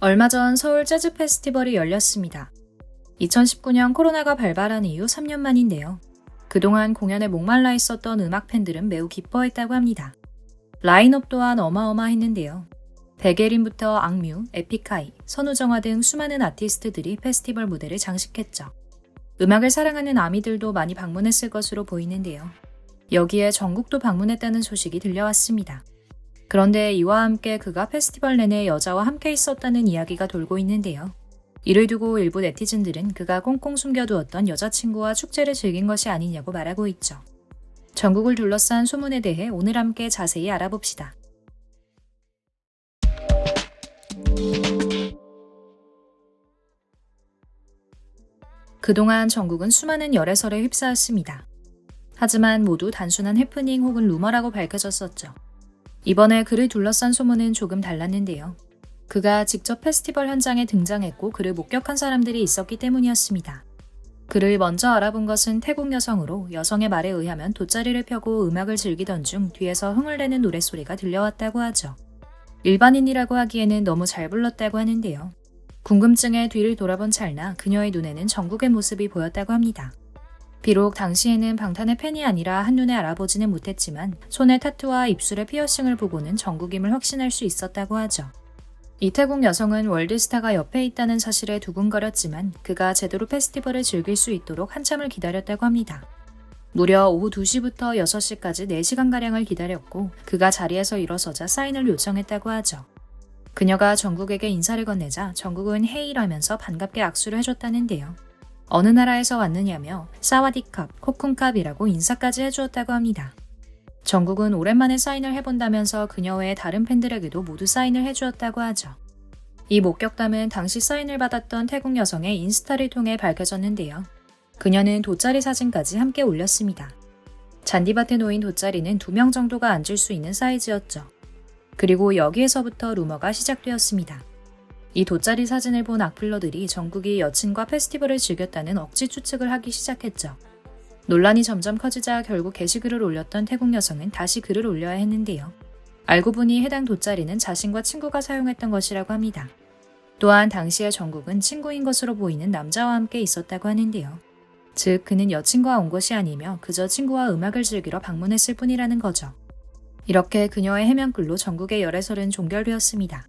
얼마 전 서울 재즈 페스티벌이 열렸습니다. 2019년 코로나가 발발한 이후 3년 만인데요. 그동안 공연에 목말라 있었던 음악 팬들은 매우 기뻐했다고 합니다. 라인업 또한 어마어마했는데요. 백예린부터 악뮤, 에픽하이, 선우정아 등 수많은 아티스트들이 페스티벌 무대를 장식했죠. 음악을 사랑하는 아미들도 많이 방문했을 것으로 보이는데요. 여기에 전국도 방문했다는 소식이 들려왔습니다. 그런데 이와 함께 그가 페스티벌 내내 여자와 함께 있었다는 이야기가 돌고 있는데요. 이를 두고 일부 네티즌들은 그가 꽁꽁 숨겨두었던 여자친구와 축제를 즐긴 것이 아니냐고 말하고 있죠. 전국을 둘러싼 소문에 대해 오늘 함께 자세히 알아봅시다. 그동안 전국은 수많은 열애설에 휩싸였습니다. 하지만 모두 단순한 해프닝 혹은 루머라고 밝혀졌었죠. 이번에 그를 둘러싼 소문은 조금 달랐는데요. 그가 직접 페스티벌 현장에 등장했고 그를 목격한 사람들이 있었기 때문이었습니다. 그를 먼저 알아본 것은 태국 여성으로 여성의 말에 의하면 돗자리를 펴고 음악을 즐기던 중 뒤에서 흥을 내는 노랫소리가 들려왔다고 하죠. 일반인이라고 하기에는 너무 잘 불렀다고 하는데요. 궁금증에 뒤를 돌아본 찰나 그녀의 눈에는 전국의 모습이 보였다고 합니다. 비록 당시에는 방탄의 팬이 아니라 한눈에 알아보지는 못했지만 손에 타투와 입술에 피어싱을 보고는 전국임을 확신할 수 있었다고 하죠. 이태국 여성은 월드스타가 옆에 있다는 사실에 두근거렸지만 그가 제대로 페스티벌을 즐길 수 있도록 한참을 기다렸다고 합니다. 무려 오후 2시부터 6시까지 4시간가량을 기다렸고 그가 자리에서 일어서자 사인을 요청했다고 하죠. 그녀가 전국에게 인사를 건네자 전국은 헤이라면서 반갑게 악수를 해줬다는데요. 어느 나라에서 왔느냐며 사와디캅, 코쿤캅이라고 인사까지 해주었다고 합니다. 전국은 오랜만에 사인을 해본다면서 그녀 외의 다른 팬들에게도 모두 사인을 해주었다고 하죠. 이 목격담은 당시 사인을 받았던 태국 여성의 인스타를 통해 밝혀졌는데요. 그녀는 돗자리 사진까지 함께 올렸습니다. 잔디밭에 놓인 돗자리는 두 명 정도가 앉을 수 있는 사이즈였죠. 그리고 여기에서부터 루머가 시작되었습니다. 이 돗자리 사진을 본 악플러들이 전국이 여친과 페스티벌을 즐겼다는 억지 추측을 하기 시작했죠. 논란이 점점 커지자 결국 게시글을 올렸던 태국 여성은 다시 글을 올려야 했는데요. 알고 보니 해당 돗자리는 자신과 친구가 사용했던 것이라고 합니다. 또한 당시의 전국은 친구인 것으로 보이는 남자와 함께 있었다고 하는데요. 즉, 그는 여친과 온 것이 아니며 그저 친구와 음악을 즐기러 방문했을 뿐이라는 거죠. 이렇게 그녀의 해명글로 전국의 열애설은 종결되었습니다.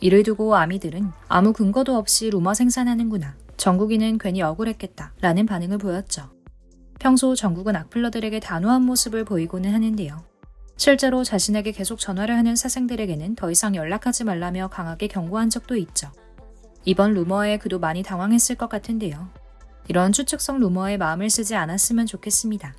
이를 두고 아미들은 아무 근거도 없이 루머 생산하는구나. 전국인은 괜히 억울했겠다. 라는 반응을 보였죠. 평소 전국은 악플러들에게 단호한 모습을 보이고는 하는데요. 실제로 자신에게 계속 전화를 하는 사생들에게는 더 이상 연락하지 말라며 강하게 경고한 적도 있죠. 이번 루머에 그도 많이 당황했을 것 같은데요. 이런 추측성 루머에 마음을 쓰지 않았으면 좋겠습니다.